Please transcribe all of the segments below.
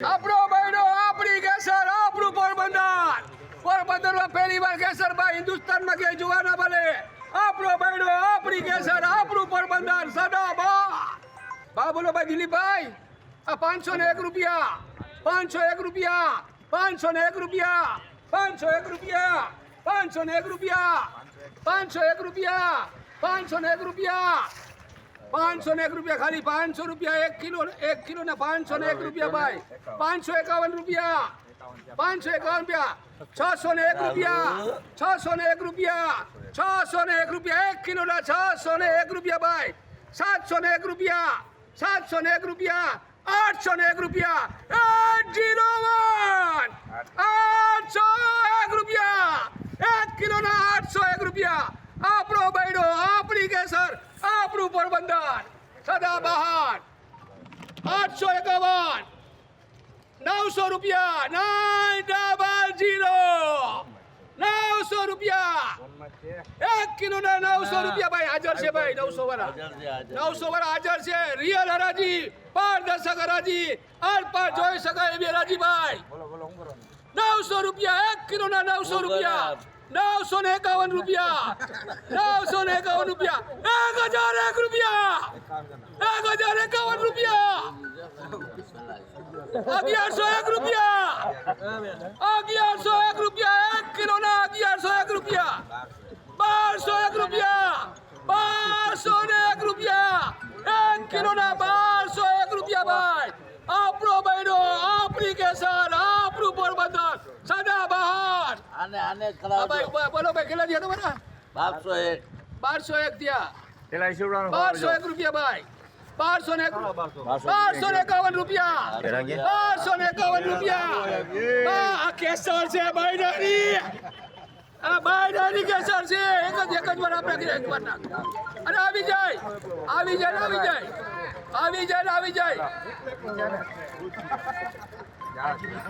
આપણો બહેનો આપણી કેસર, આપણું પોરબંદર. પોરબંદરમાં પહેલી વાર કેસર બા હિન્દુસ્તાનમાં ક્યાંય જોવા ના મળે આપણો બહેનો આપણી કેસર, આપણું પોરબંદર સદા બા બા, બોલો ભાઈ દિલીપભાઈ, આ પાંચસો ને એક રૂપિયા, પાંચસો એક રૂપિયા, પાંચસો ને એક રૂપિયા, પાંચસો એક રૂપિયા, પાંચસો ને એક રૂપિયા, પાંચસો એક રૂપિયા, પાંચસો ને એક રૂપિયા પાંચસો ને એક રૂપિયા ખાલી, પાંચસો રૂપિયા એક કિલો એક કિલો ને પાંચસો ને એક રૂપિયા ભાઈ. પાંચસો એકાવન રૂપિયા. પાંચસો એકાવન રૂપિયા. છસો ને એક રૂપિયા. છસો ને એક રૂપિયા. છસો ને એક રૂપિયા. એક કિલો ના છસો ને એક રૂપિયા ભાઈ. સાતસો ને એક રૂપિયા. સાતસો ને એક રૂપિયા. આઠસો ને એક રૂપિયા. Eight zero one. આઠસો એક રૂપિયા. એક કિલો ના આઠસો એક રૂપિયા. આપણો આપણું પોરબંદર સદા બહાર આઠસો એકાવન નવસો રૂપિયા નાઇન ડબલ જીરો. નવસો રૂપિયા. એક કિલો ના નવસો રૂપિયા ભાઈ હાજર છે ભાઈ નવસો વાળા. નવસો વાળા હાજર છે. રિયલ હરાજી પારદર્શક હરાજી. આર પાર જોઈ શકાય એવી હરાજી ભાઈ. નવસો રૂપિયા એક કિલો ના નવસો રૂપિયા. નવસો ને એકાવન રૂપિયા. નવસો ને એકાવન રૂપિયા. એક હજાર એક રૂપિયા. એક હજાર એકાવન રૂપિયા. અગિયારસો એક રૂપિયા. અગિયારસો એક રૂપિયા. એક કિલો ના અગિયારસો એક રૂપિયા. બારસો એક રૂપિયા. બારસો ને એક રૂપિયા. એક કિલો ના બારસો એક રૂપિયા, ભાઈ. આપણો બહેનો આપણી કેસર આપણું પોરબંદર સદા બહાર આને આને હા કરાવજો ભાઈ બ- બોલો ભાઈ કેટલા થયા તમારા બારસો એક. બારસો એક થયા. પેલા ઈશ્વરવાનો બારસો એક રૂપિયા ભાઈ. બારસો ને બારસો. ને એકાવન રૂપિયા. બારસો ને એકાવન રૂપિયા. આ કેસર છે બાયડાની. આ બાયડાની કેસર છે. એક જ એક જ વાર આપણે એક વાર નાખ અને આવી જાય. આવી જાય ને આવી જાય. આવી જાય આવી જાય.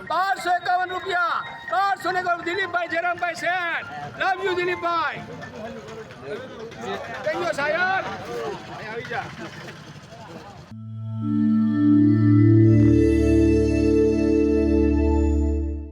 બારસો એકાવન રૂપિયા. બારસો ને દિલીપભાઈ, જયરામભાઈ શેઠ. લવ યુ દિલીપભાઈ. કહીઓ સાહેબ આવી જા.